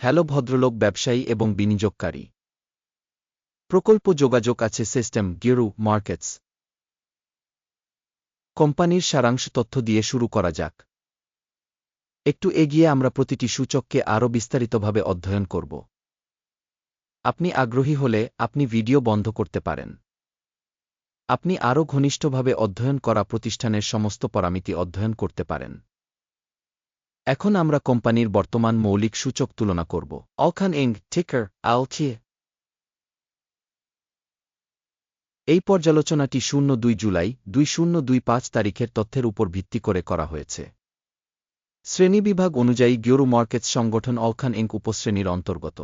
Hello ভদ্রলোক ব্যবসায়ী এবং বিনিয়োগকারী। প্রকল্প যোগাযোগ আছে সিস্টেম, গিরু, মার্কেটস। কোম্পানির সারাংশ তথ্য দিয়ে শুরু করা যাক। একটু এগিয়ে আমরা প্রতিটি সূচককে আরও বিস্তারিতভাবে অধ্যয়ন করব। আপনি আগ্রহী হলে আপনি ভিডিও বন্ধ করতে পারেন। আপনি আরও ঘনিষ্ঠভাবে অধ্যয়ন করা প্রতিষ্ঠানের সমস্ত পরামিতি অধ্যয়ন করতে পারেন। এখন আমরা কোম্পানির বর্তমান মৌলিক সূচক তুলনা করব। অলখান ইং টিকার আলথিয়ে এই পর্যালোচনাটি শূন্য দুই জুলাই, দুই শূন্য দুই পাঁচ তারিখের তথ্যের উপর ভিত্তি করে করা হয়েছে। শ্রেণীবিভাগ অনুযায়ী গিওরু মার্কেটস সংগঠন অলখান ইঙ্ক উপশ্রেণীর অন্তর্গত।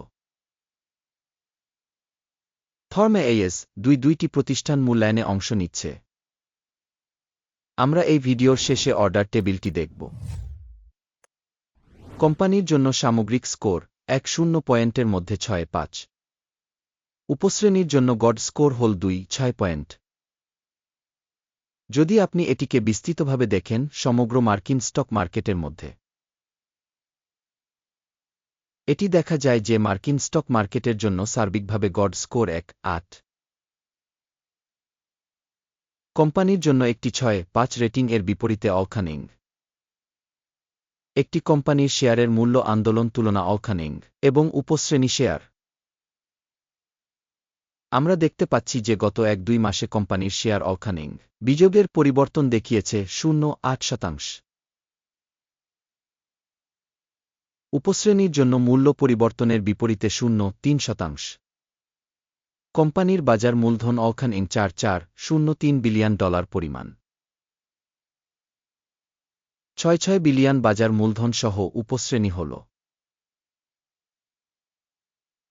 থর্মে এইএস দুই দুইটি প্রতিষ্ঠান মূল্যায়নে অংশ নিচ্ছে। আমরা এই ভিডিওর শেষে অর্ডার টেবিলটি দেখব। কোম্পানির জন্য সামগ্রিক স্কোর এক শূন্য পয়েন্টের মধ্যে ছয় পাঁচ। উপশ্রেণীর জন্য গড স্কোর হল দুই, ছয় পয়েন্ট। যদি আপনি এটিকে বিস্তৃতভাবে দেখেন, সমগ্র মার্কিন স্টক মার্কেটের মধ্যে। এটি দেখা যায় যে মার্কিন স্টক মার্কেটের জন্য সার্বিকভাবে গড স্কোর এক, আট। কোম্পানির জন্য একটি ছয়, পাঁচ রেটিং এর বিপরীতে অলখানিং একটি কোম্পানির শেয়ারের মূল্য আন্দোলন তুলনা অলখানিং এবং উপশ্রেণী শেয়ার। আমরা দেখতে পাচ্ছি যে গত এক দুই মাসে কোম্পানির শেয়ার অলখানিং বিযোগের পরিবর্তন দেখিয়েছে শূন্য আট শতাংশ। উপশ্রেণীর জন্য মূল্য পরিবর্তনের বিপরীতে শূন্য তিন শতাংশ। কোম্পানির বাজার মূলধন অলখান ইং চার চার শূন্য তিন বিলিয়ন ডলার পরিমাণ। ছয় ছয় বিলিয়ন বাজার মূলধন সহ উপশ্রেণী হল।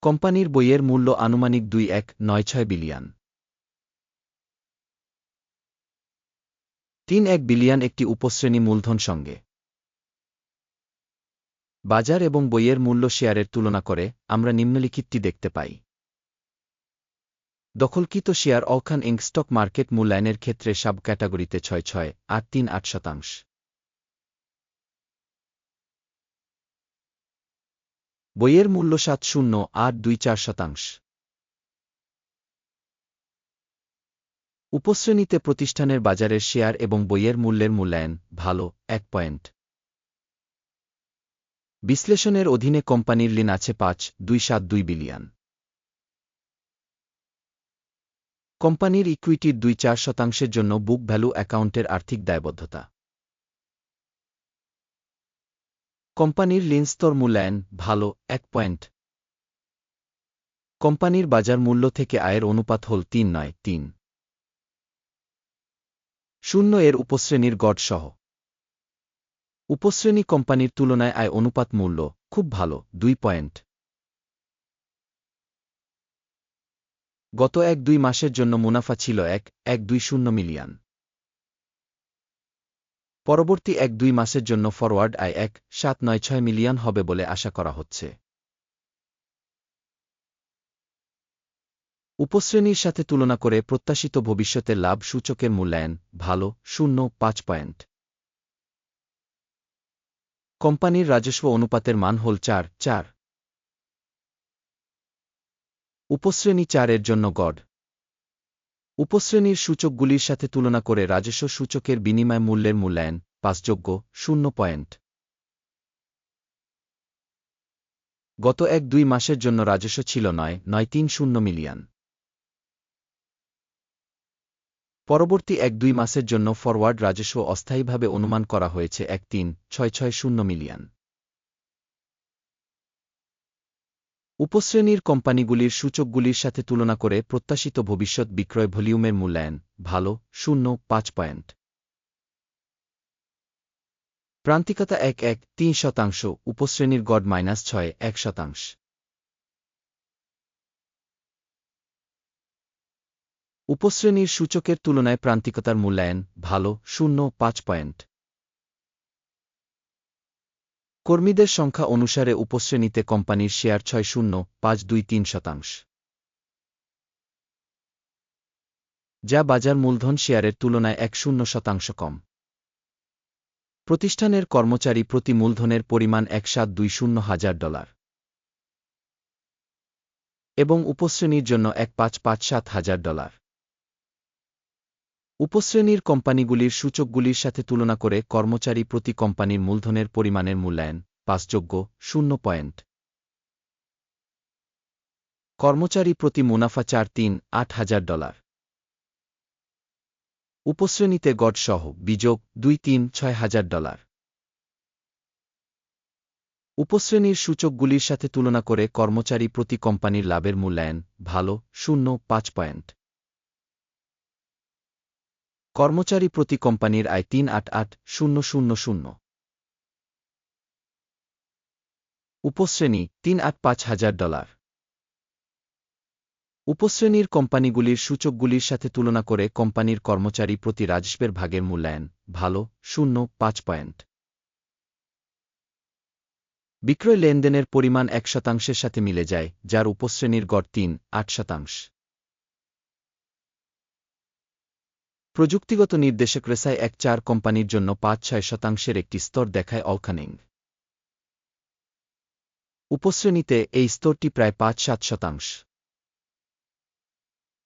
কোম্পানির বইয়ের মূল্য আনুমানিক দুই এক নয় ছয় বিলিয়ন। তিন এক বিলিয়ন একটি উপশ্রেণী মূলধন সঙ্গে। বাজার এবং বইয়ের মূল্য শেয়ারের তুলনা করে আমরা নিম্নলিখিতটি দেখতে পাই। দখলকৃত শেয়ার অলখান ইঙ্ক স্টক মার্কেট মূল্যায়নের ক্ষেত্রে সাব ক্যাটাগরিতে ছয় ছয় আট তিন আট শতাংশ। বইয়ের মূল্য সাত শূন্য আট দুই চার শতাংশ। উপশ্রেণীতে প্রতিষ্ঠানের বাজারের শেয়ার এবং বইয়ের মূল্যের মূল্যায়ন, ভালো, এক পয়েন্ট। বিশ্লেষণের অধীনে কোম্পানির লিন আছে পাঁচ, দুই সাত দুই বিলিয়ন। কোম্পানির ইকুইটির দুই চার শতাংশের জন্য বুক ভ্যালু অ্যাকাউন্টের আর্থিক দায়বদ্ধতা। কোম্পানির লিন স্তর মূল্যায়ন ভালো, এক পয়েন্ট। কোম্পানির বাজার মূল্য থেকে আয়ের অনুপাত হল তিন নয়, তিন। শূন্য এর উপশ্রেণীর গড় সহ। উপশ্রেণী কোম্পানির তুলনায় আয় অনুপাত মূল্য খুব ভালো, দুই পয়েন্ট। গত এক দুই মাসের জন্য মুনাফা ছিল এক এক দুই শূন্য মিলিয়ন। পরবর্তী এক দুই মাসের জন্য ফরওয়ার্ড আয় এক, সাত নয় ছয় মিলিয়ন হবে বলে আশা করা হচ্ছে। উপশ্রেণীর সাথে তুলনা করে প্রত্যাশিত ভবিষ্যতের লাভ সূচকের মূল্যায়ন ভালো, শূন্য, পাঁচ পয়েন্ট। কোম্পানির রাজস্ব অনুপাতের মান হল চার চার। উপশ্রেণী চারের জন্য গড়। উপশ্রেণীর সূচকগুলির সাথে তুলনা করে রাজস্ব সূচকের বিনিময় মূল্যের মূল্যায়ন, পাঁচযোগ্য, শূন্য পয়েন্ট। গত এক দুই মাসের জন্য রাজস্ব ছিল নয় নয় তিন শূন্য মিলিয়ন। পরবর্তী এক দুই মাসের জন্য ফরওয়ার্ড রাজস্ব অস্থায়ীভাবে অনুমান করা হয়েছে এক তিন, ছয় ছয় শূন্য মিলিয়ন। উপশ্রেণীর কোম্পানিগুলির সূচকগুলির সাথে তুলনা করে প্রত্যাশিত ভবিষ্যৎ বিক্রয় ভলিউমের মূল্যায়ন ভালো, শূন্য, পাঁচ পয়েন্ট। প্রান্তিকতা এক এক, তিন শতাংশ, উপশ্রেণীর গড় মাইনাস ছয়, এক শতাংশ। উপশ্রেণীর সূচকের তুলনায় প্রান্তিকতার মূল্যায়ন ভালো, শূন্য, পাঁচ পয়েন্ট। কর্মীদের সংখ্যা অনুসারে উপশ্রেণীতে কোম্পানির শেয়ার ছয় শূন্য, পাঁচ দুই তিন শতাংশ। যা বাজার মূলধন শেয়ারের তুলনায় এক শূন্য শতাংশ কম। প্রতিষ্ঠানের কর্মচারী প্রতি মূলধনের পরিমাণ এক সাত দুই শূন্য হাজার ডলার। এবং উপশ্রেণীর জন্য এক পাঁচ পাঁচ সাত হাজার ডলার। উপশ্রেণীর কোম্পানিগুলির সূচকগুলির সাথে তুলনা করে কর্মচারী প্রতি কোম্পানির মূলধনের পরিমাণের মূল্যায়ন পাঁচযোগ্য, শূন্য পয়েন্ট। কর্মচারী প্রতি মুনাফা চার তিন, আট হাজার ডলার। উপশ্রেণীতে গড় সহ বিযোগ দুই তিন, ছয় হাজার ডলার। উপশ্রেণীর সূচকগুলির সাথে তুলনা করে কর্মচারী প্রতি কোম্পানির লাভের মূল্যায়ন ভালো, শূন্য, পাঁচ পয়েন্ট। কর্মচারী প্রতি কোম্পানির আয় তিন আট আট শূন্য শূন্য শূন্য। উপশ্রেণী, তিন আট পাঁচ হাজার ডলার। উপশ্রেণীর কোম্পানিগুলির সূচকগুলির সাথে তুলনা করে কোম্পানির কর্মচারী প্রতি রাজস্বের ভাগের মূল্যায়ন ভালো, শূন্য, পাঁচ পয়েন্ট। বিক্রয় লেনদেনের পরিমাণ এক শতাংশের সাথে মিলে যায়, যার উপশ্রেণীর গড় তিন, আট শতাংশ। প্রযুক্তিগত নির্দেশক রেসায় এক চার কোম্পানির জন্য পাঁচ ছয় শতাংশের একটি স্তর দেখায় অলখানিং। উপশ্রেণীতে এই স্তরটি প্রায় পাঁচ সাত শতাংশ।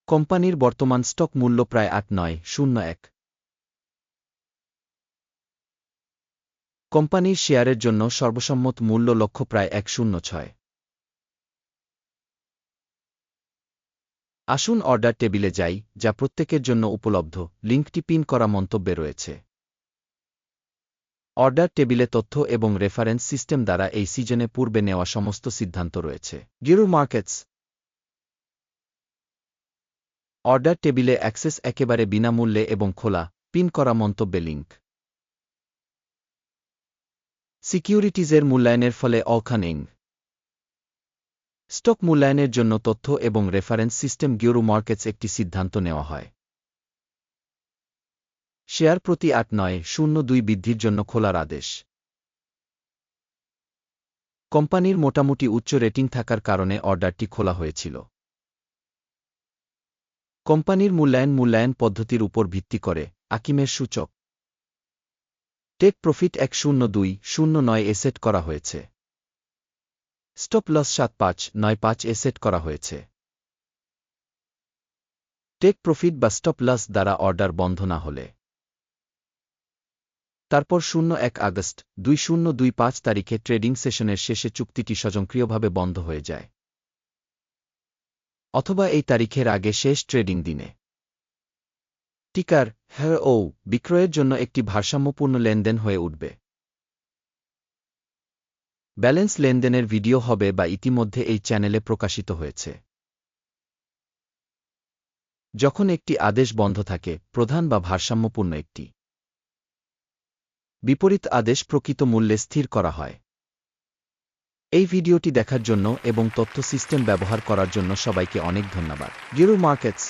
কোম্পানির বর্তমান স্টক মূল্য প্রায় আট নয়, শূন্য এক। কোম্পানির শেয়ারের জন্য সর্বসম্মত মূল্য লক্ষ্য প্রায় এক শূন্য ছয়। আসুন অর্ডার টেবিলে যাই, যা প্রত্যেকের জন্য উপলব্ধ। লিঙ্কটি পিন করা মন্তব্যে রয়েছে। অর্ডার টেবিলে তথ্য এবং রেফারেন্স সিস্টেম দ্বারা এই সিজনে পূর্বে নেওয়া সমস্ত সিদ্ধান্ত রয়েছে। গিরু মার্কেটস। অর্ডার টেবিলে অ্যাক্সেস একেবারে বিনামূল্যে এবং খোলা। পিন করা মন্তব্যে লিঙ্ক। সিকিউরিটিজের মূল্যায়নের ফলে অখানিং স্টক মূল্যায়নের জন্য তথ্য এবং রেফারেন্স সিস্টেম গিউরু মার্কেটস একটি সিদ্ধান্ত নেওয়া হয়। শেয়ার প্রতি আট নয়, শূন্য দুই বৃদ্ধির জন্য খোলার আদেশ। কোম্পানির মোটামুটি উচ্চ রেটিং থাকার কারণে অর্ডারটি খোলা হয়েছিল। কোম্পানির মূল্যায়ন মূল্যায়ন পদ্ধতির উপর ভিত্তি করে, আকিমের সূচক। টেক প্রফিট এক শূন্য দুই, শূন্য নয় এসেট করা হয়েছে। স্টপ লস সাত পাঁচ, নয় পাঁচ এ সেট করা হয়েছে। টেক প্রফিট বা স্টপ লস দ্বারা অর্ডার বন্ধ না হলে। তারপর শূন্য এক আগস্ট, দুই শূন্য দুই পাঁচ তারিখে ট্রেডিং সেশনের শেষে চুক্তিটি স্বয়ংক্রিয়ভাবে বন্ধ হয়ে যায়। অথবা এই তারিখের আগে শেষ ট্রেডিং দিনে। টিকার হ্যাঁ ও, বিক্রয়ের জন্য একটি ভারসাম্যপূর্ণ লেনদেন হয়ে উঠবে। ব্যালেন্স লেনদেনের ভিডিও হবে বা ইতিমধ্যে এই চ্যানেলে প্রকাশিত হয়েছে। যখন একটি আদেশ বন্ধ থাকে, প্রধান বা ভারসাম্যপূর্ণ একটি। বিপরীত আদেশ প্রকৃত মূল্যে স্থির করা হয়। এই ভিডিওটি দেখার জন্য এবং তথ্য সিস্টেম ব্যবহার করার জন্য সবাইকে অনেক ধন্যবাদ। গিরু মার্কেটস